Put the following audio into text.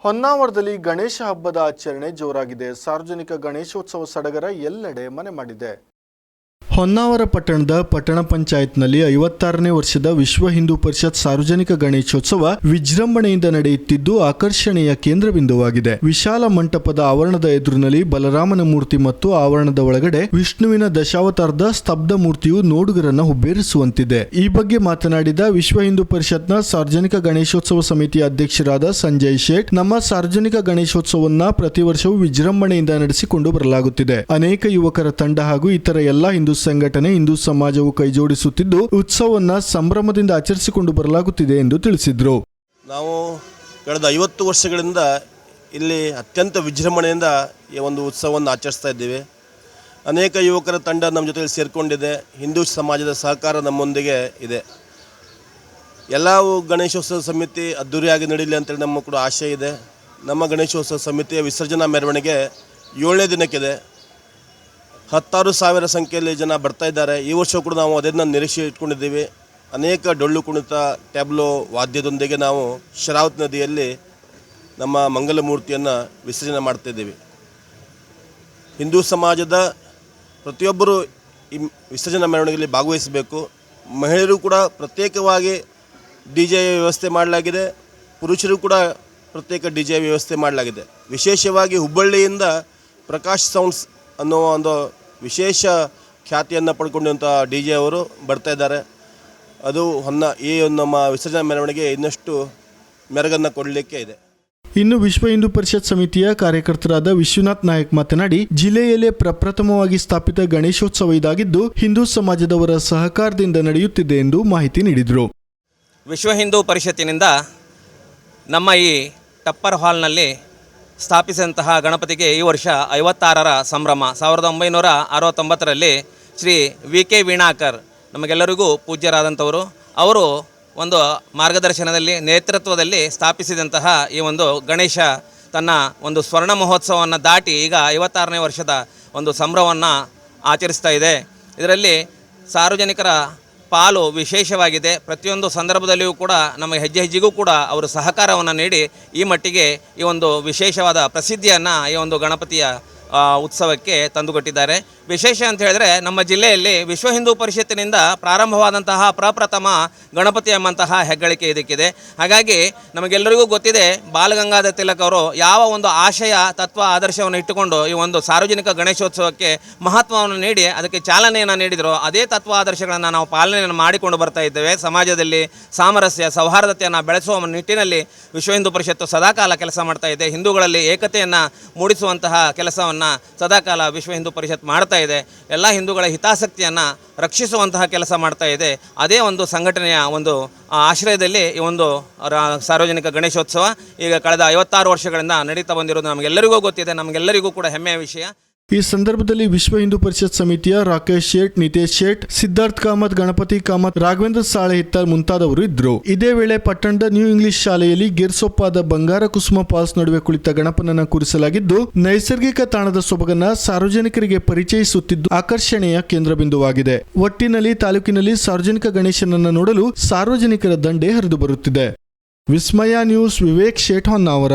ಹೊನ್ನಾವರದಲ್ಲಿ ಗಣೇಶ ಹಬ್ಬದ ಆಚರಣೆ ಜೋರಾಗಿದೆ. ಸಾರ್ವಜನಿಕ ಗಣೇಶೋತ್ಸವ ಸಡಗರ ಎಲ್ಲೆಡೆ ಮನೆ ಮಾಡಿದೆ. ಹೊನ್ನಾವರ ಪಟ್ಟಣದ ಪಟ್ಟಣ ಪಂಚಾಯತ್ನಲ್ಲಿ ಐವತ್ತಾರನೇ ವರ್ಷದ ವಿಶ್ವ ಹಿಂದೂ ಪರಿಷತ್ ಸಾರ್ವಜನಿಕ ಗಣೇಶೋತ್ಸವ ವಿಜೃಂಭಣೆಯಿಂದ ನಡೆಯುತ್ತಿದ್ದು ಆಕರ್ಷಣೆಯ ಕೇಂದ್ರ ಬಿಂದುವಾಗಿದೆ ವಿಶಾಲ ಮಂಟಪದ ಆವರಣದ ಎದುರಿನಲ್ಲಿ ಬಲರಾಮನ ಮೂರ್ತಿ ಮತ್ತು ಆವರಣದ ಒಳಗಡೆ ವಿಷ್ಣುವಿನ ದಶಾವತಾರದ ಸ್ತಬ್ಧ ಮೂರ್ತಿಯು ನೋಡುಗರನ್ನು ಹುಬ್ಬೇರಿಸುವಂತಿದೆ. ಈ ಬಗ್ಗೆ ಮಾತನಾಡಿದ ವಿಶ್ವ ಹಿಂದೂ ಪರಿಷತ್ನ ಸಾರ್ವಜನಿಕ ಗಣೇಶೋತ್ಸವ ಸಮಿತಿಯ ಅಧ್ಯಕ್ಷರಾದ ಸಂಜಯ್ ಶೇಟ್, ನಮ್ಮ ಸಾರ್ವಜನಿಕ ಗಣೇಶೋತ್ಸವನ್ನ ಪ್ರತಿ ವರ್ಷವೂ ವಿಜೃಂಭಣೆಯಿಂದ ನಡೆಸಿಕೊಂಡು ಬರಲಾಗುತ್ತಿದೆ. ಅನೇಕ ಯುವಕರ ತಂಡ ಹಾಗೂ ಇತರ ಎಲ್ಲಾ ಹಿಂದೂ ಸಂಘಟನೆ ಹಿಂದೂ ಸಮಾಜವು ಕೈಜೋಡಿಸುತ್ತಿದ್ದು, ಉತ್ಸವವನ್ನು ಸಂಭ್ರಮದಿಂದ ಆಚರಿಸಿಕೊಂಡು ಬರಲಾಗುತ್ತಿದೆ ಎಂದು ತಿಳಿಸಿದರು. ನಾವು ಕಳೆದ ಐವತ್ತು ವರ್ಷಗಳಿಂದ ಇಲ್ಲಿ ಅತ್ಯಂತ ವಿಜೃಂಭಣೆಯಿಂದ ಈ ಒಂದು ಉತ್ಸವವನ್ನು ಆಚರಿಸ್ತಾ ಇದ್ದೀವಿ. ಅನೇಕ ಯುವಕರ ತಂಡ ನಮ್ಮ ಜೊತೆಯಲ್ಲಿ ಸೇರಿಕೊಂಡಿದೆ. ಹಿಂದೂ ಸಮಾಜದ ಸಹಕಾರ ನಮ್ಮೊಂದಿಗೆ ಇದೆ. ಎಲ್ಲ ಗಣೇಶೋತ್ಸವ ಸಮಿತಿ ಅದ್ದೂರಿಯಾಗಿ ನಡೀಲಿ ಅಂತೇಳಿ ನಮ್ಮ ಕೂಡ ಆಶೆ ಇದೆ. ನಮ್ಮ ಗಣೇಶೋತ್ಸವ ಸಮಿತಿಯ ವಿಸರ್ಜನಾ ಮೆರವಣಿಗೆ ಏಳನೇ ದಿನಕ್ಕಿದೆ. ಹತ್ತಾರು ಸಾವಿರ ಸಂಖ್ಯೆಯಲ್ಲಿ ಜನ ಬರ್ತಾ ಇದ್ದಾರೆ. ಈ ವರ್ಷ ಕೂಡ ನಾವು ಅದನ್ನು ನಿರೀಕ್ಷೆ ಇಟ್ಕೊಂಡಿದ್ದೀವಿ. ಅನೇಕ ಡೊಳ್ಳು ಕುಣಿತ, ಟ್ಯಾಬ್ಲೋ ವಾದ್ಯದೊಂದಿಗೆ ನಾವು ಶರಾವತ್ ನದಿಯಲ್ಲಿ ನಮ್ಮ ಮಂಗಲ ಮೂರ್ತಿಯನ್ನು ವಿಸರ್ಜನೆ ಮಾಡ್ತಿದ್ದೀವಿ ಹಿಂದೂ ಸಮಾಜದ ಪ್ರತಿಯೊಬ್ಬರು ಈ ವಿಸರ್ಜನಾ ಮೆರವಣಿಗೆಯಲ್ಲಿ ಭಾಗವಹಿಸಬೇಕು. ಮಹಿಳೆಯರು ಕೂಡ ಪ್ರತ್ಯೇಕವಾಗಿ ಡಿ ಜೆ ವ್ಯವಸ್ಥೆ ಮಾಡಲಾಗಿದೆ. ಪುರುಷರು ಕೂಡ ಪ್ರತ್ಯೇಕ ಡಿ ಜೆ ವ್ಯವಸ್ಥೆ ಮಾಡಲಾಗಿದೆ. ವಿಶೇಷವಾಗಿ ಹುಬ್ಬಳ್ಳಿಯಿಂದ ಪ್ರಕಾಶ್ ಸೌಂಡ್ಸ್ ಅನ್ನೋ ಒಂದು ವಿಶೇಷ ಖ್ಯಾತಿಯನ್ನು ಪಡ್ಕೊಂಡಂಥ ಡಿ ಜೆ ಅವರು ಬರ್ತಾ ಇದ್ದಾರೆ. ಅದು ಹೊನ್ನ ಈ ಒಂದು ನಮ್ಮ ವಿಸರ್ಜನಾ ಮೆರವಣಿಗೆ ಇನ್ನಷ್ಟು ಮೆರಗನ್ನು ಕೊಡಲಿಕ್ಕೆ ಇದೆ. ಇನ್ನು ವಿಶ್ವ ಹಿಂದೂ ಪರಿಷತ್ ಸಮಿತಿಯ ಕಾರ್ಯಕರ್ತರಾದ ವಿಶ್ವನಾಥ್ ನಾಯಕ್ ಮಾತನಾಡಿ ಜಿಲ್ಲೆಯಲ್ಲೇ ಪ್ರಪ್ರಥಮವಾಗಿ ಸ್ಥಾಪಿತ ಗಣೇಶೋತ್ಸವ ಇದಾಗಿದ್ದು ಹಿಂದೂ ಸಮಾಜದವರ ಸಹಕಾರದಿಂದ ನಡೆಯುತ್ತಿದೆ ಎಂದು ಮಾಹಿತಿ ನೀಡಿದರು. ವಿಶ್ವ ಹಿಂದೂ ಪರಿಷತ್ತಿನಿಂದ ನಮ್ಮ ಈ ಟಪ್ಪರ್ ಹಾಲ್ನಲ್ಲಿ ಸ್ಥಾಪಿಸಿದಂತಹ ಗಣಪತಿಗೆ ಈ ವರ್ಷ ಐವತ್ತಾರರ ಸಂಭ್ರಮ. ಸಾವಿರದ ಒಂಬೈನೂರ ಅರವತ್ತೊಂಬತ್ತರಲ್ಲಿ ಶ್ರೀ ವಿ ಕೆ ವೀಣಾಕರ್ ನಮಗೆಲ್ಲರಿಗೂ ಪೂಜ್ಯರಾದಂಥವರು, ಅವರು ಒಂದು ಮಾರ್ಗದರ್ಶನದಲ್ಲಿ, ನೇತೃತ್ವದಲ್ಲಿ ಸ್ಥಾಪಿಸಿದಂತಹ ಈ ಒಂದು ಗಣೇಶ ತನ್ನ ಒಂದು ಸ್ವರ್ಣ ಮಹೋತ್ಸವವನ್ನು ದಾಟಿ ಈಗ ಐವತ್ತಾರನೇ ವರ್ಷದ ಒಂದು ಸಂಭ್ರಮವನ್ನು ಆಚರಿಸ್ತಾ ಇದೆ. ಇದರಲ್ಲಿ ಸಾರ್ವಜನಿಕರ ಪಾಲು ವಿಶೇಷವಾಗಿದೆ. ಪ್ರತಿಯೊಂದು ಸಂದರ್ಭದಲ್ಲಿಯೂ ಕೂಡ ನಮ್ಮ ಹೆಜ್ಜೆ ಹೆಜ್ಜೆಗೂ ಕೂಡ ಅವರು ಸಹಕಾರವನ್ನು ನೀಡಿ ಈ ಮಟ್ಟಿಗೆ ಈ ಒಂದು ವಿಶೇಷವಾದ ಪ್ರಸಿದ್ಧಿಯನ್ನು ಈ ಒಂದು ಗಣಪತಿಯ ಉತ್ಸವಕ್ಕೆ ತಂದುಕೊಟ್ಟಿದ್ದಾರೆ. ವಿಶೇಷ ಅಂತ ಹೇಳಿದ್ರೆ ನಮ್ಮ ಜಿಲ್ಲೆಯಲ್ಲಿ ವಿಶ್ವ ಹಿಂದೂ ಪರಿಷತ್ತಿನಿಂದ ಪ್ರಾರಂಭವಾದಂತಹ ಪ್ರಪ್ರಥಮ ಗಣಪತಿ ಎಂಬಂತಹ ಹೆಗ್ಗಳಿಕೆ ಇದಕ್ಕಿದೆ. ಹಾಗಾಗಿ ನಮಗೆಲ್ಲರಿಗೂ ಗೊತ್ತಿದೆ, ಬಾಲಗಂಗಾಧರ ತಿಲಕ್ ಅವರು ಯಾವ ಒಂದು ಆಶಯ, ತತ್ವ, ಆದರ್ಶವನ್ನು ಇಟ್ಟುಕೊಂಡು ಈ ಒಂದು ಸಾರ್ವಜನಿಕ ಗಣೇಶೋತ್ಸವಕ್ಕೆ ಮಹತ್ವವನ್ನು ನೀಡಿ ಅದಕ್ಕೆ ಚಾಲನೆಯನ್ನು ನೀಡಿದರು. ಅದೇ ತತ್ವ, ಆದರ್ಶಗಳನ್ನು ನಾವು ಪಾಲನೆಯನ್ನು ಮಾಡಿಕೊಂಡು ಬರ್ತಾ ಇದ್ದೇವೆ. ಸಮಾಜದಲ್ಲಿ ಸಾಮರಸ್ಯ, ಸೌಹಾರ್ದತೆಯನ್ನು ಬೆಳೆಸುವ ನಿಟ್ಟಿನಲ್ಲಿ ವಿಶ್ವ ಹಿಂದೂ ಪರಿಷತ್ತು ಸದಾಕಾಲ ಕೆಲಸ ಮಾಡ್ತಾ ಇದೆ. ಹಿಂದೂಗಳಲ್ಲಿ ಏಕತೆಯನ್ನು ಮೂಡಿಸುವಂತಹ ಕೆಲಸವನ್ನು ಸದಾಕಾಲ ವಿಶ್ವ ಹಿಂದೂ ಪರಿಷತ್ ಮಾಡ್ತಾ ಇದೆ. ಎಲ್ಲ ಹಿಂದೂಗಳ ಹಿತಾಸಕ್ತಿಯನ್ನು ರಕ್ಷಿಸುವಂತಹ ಕೆಲಸ ಮಾಡ್ತಾ ಇದೆ. ಅದೇ ಒಂದು ಸಂಘಟನೆಯ ಒಂದು ಆಶ್ರಯದಲ್ಲಿ ಈ ಒಂದು ಸಾರ್ವಜನಿಕ ಗಣೇಶೋತ್ಸವ ಈಗ ಕಳೆದ ಐವತ್ತಾರು ವರ್ಷಗಳಿಂದ ನಡೀತಾ ಬಂದಿರೋದು ನಮಗೆಲ್ಲರಿಗೂ ಗೊತ್ತಿದೆ. ನಮಗೆಲ್ಲರಿಗೂ ಕೂಡ ಹೆಮ್ಮೆಯ ವಿಷಯ. ಈ ಸಂದರ್ಭದಲ್ಲಿ ವಿಶ್ವ ಹಿಂದೂ ಪರಿಷತ್ ಸಮಿತಿಯ ರಾಕೇಶ್ ಶೇಟ್, ನಿತೇಶ್ ಶೇಟ್, ಸಿದ್ಧಾರ್ಥ್ ಕಾಮತ್, ಗಣಪತಿ ಕಾಮತ್, ರಾಘವೇಂದ್ರ ಸಾಳೆ ಹಿತ್ತಾರ್ ಮುಂತಾದವರು ಇದ್ರು. ಇದೇ ವೇಳೆ ಪಟ್ಟಣದ ನ್ಯೂ ಇಂಗ್ಲಿಷ್ ಶಾಲೆಯಲ್ಲಿ ಗಿರ್ಸೊಪ್ಪಾದ ಬಂಗಾರ ಕುಸುಮ ಪಾಲ್ಸ್ ನಡುವೆ ಕುಳಿತ ಗಣಪನನ್ನ ಕೂರಿಸಲಾಗಿದ್ದು, ನೈಸರ್ಗಿಕ ತಾಣದ ಸೊಬಗನ್ನ ಸಾರ್ವಜನಿಕರಿಗೆ ಪರಿಚಯಿಸುತ್ತಿದ್ದು ಆಕರ್ಷಣೆಯ ಕೇಂದ್ರ ಬಿಂದುವಾಗಿದೆ ಒಟ್ಟಿನಲ್ಲಿ ತಾಲೂಕಿನಲ್ಲಿ ಸಾರ್ವಜನಿಕ ಗಣೇಶನನ್ನ ನೋಡಲು ಸಾರ್ವಜನಿಕರ ದಂಡೆ ಹರಿದು ಬರುತ್ತಿದೆ. ವಿಸ್ಮಯ ನ್ಯೂಸ್, ವಿವೇಕ್ ಶೇಠ್ ಹೊನ್ನಾವರ.